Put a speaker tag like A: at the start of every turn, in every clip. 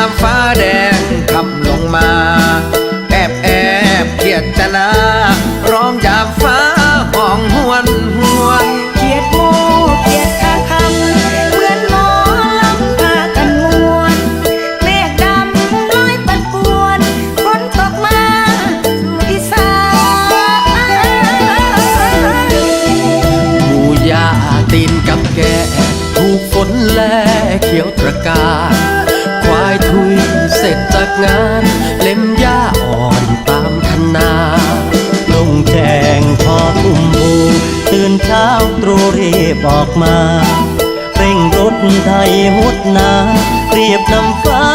A: ามฟ้าแดงขับลงมา แอ
B: บแอบเกียดจนาร้องยามฟ้าห้องหวน
A: หวนเกียดโมเกียดอาคำเหมือน
B: หมอลำพากันมวนเม
A: ฆดำลอยปัดปวนฝนตกมาสู่อีสานหมูยาตีนกับแกถูกฝนแล
B: เขียวตระกา รีบบอก
C: มา เร่งรถไทยหุดนาเรี
A: ยบนำ
C: ฟ้า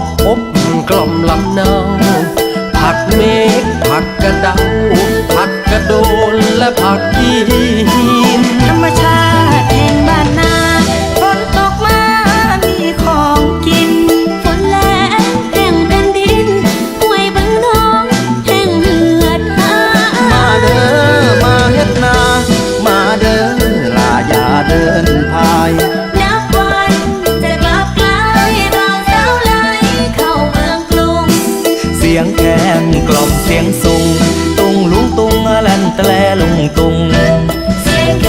C: บอบกล่อมลำเนา ผัดเมฆผัดกระเดาผัดกระโดนและผัด
B: ที่ ล่อมเสียงสุงตุงลุงตุงอ
A: ลัน
B: ตะแลลุงตุง
A: เสียงแค